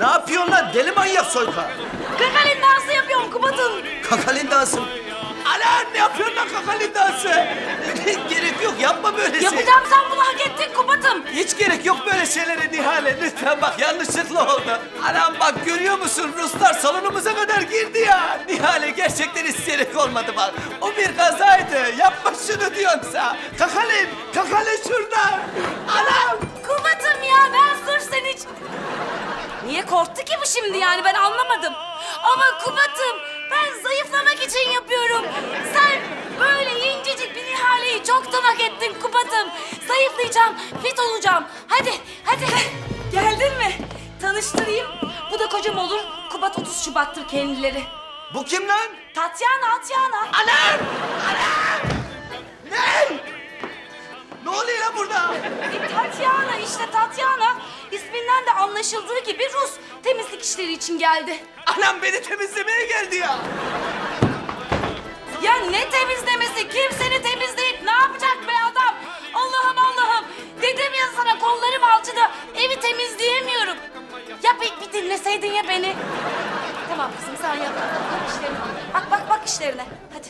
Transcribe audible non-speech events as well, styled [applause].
Ne yapıyorsun lan deli manyak soyka? Kakalin dansı yapıyorum Kubat'ım. Kakalin dansı mı? Alan ne yapıyorsun lan kakalin dansı? [laughs] gerek yok yapma böyle şey. Yapacağım sen bunu hak ettin Kubat'ım. Hiç gerek yok böyle şeylere Nihale. Lütfen bak yanlışlıkla oldu. Anam bak görüyor musun Ruslar salonumuza kadar girdi ya. Nihale gerçekten isteyerek olmadı bak. O bir kazaydı. Yapma şunu diyorsa. Kakalin, kakalin şurada. Niye korktu ki bu şimdi yani ben anlamadım. Ama Kubat'ım ben zayıflamak için yapıyorum. Sen böyle incecik bir ihaleyi çoktan hak ettin Kubat'ım. Zayıflayacağım, fit olacağım. Hadi, hadi. Geldin mi? Tanıştırayım. Bu da kocam olur. Kubat 30 Şubat'tır kendileri. Bu kim lan? Tatyana, Tatyana. Anam! Anam! Ne? Ne oluyor lan burada? E, Tatyana işte Tatyana. Anlaşıldığı gibi Rus temizlik işleri için geldi. Anam beni temizlemeye geldi ya. Ya ne temizlemesi? Kim seni temizleyip ne yapacak be adam? Allah'ım Allah'ım. Dedim ya sana kollarım alçıda. Evi temizleyemiyorum. Ya bir, bir dinleseydin ya beni. Tamam kızım sen yap. Bak işlerine. Bak bak bak işlerine. Hadi.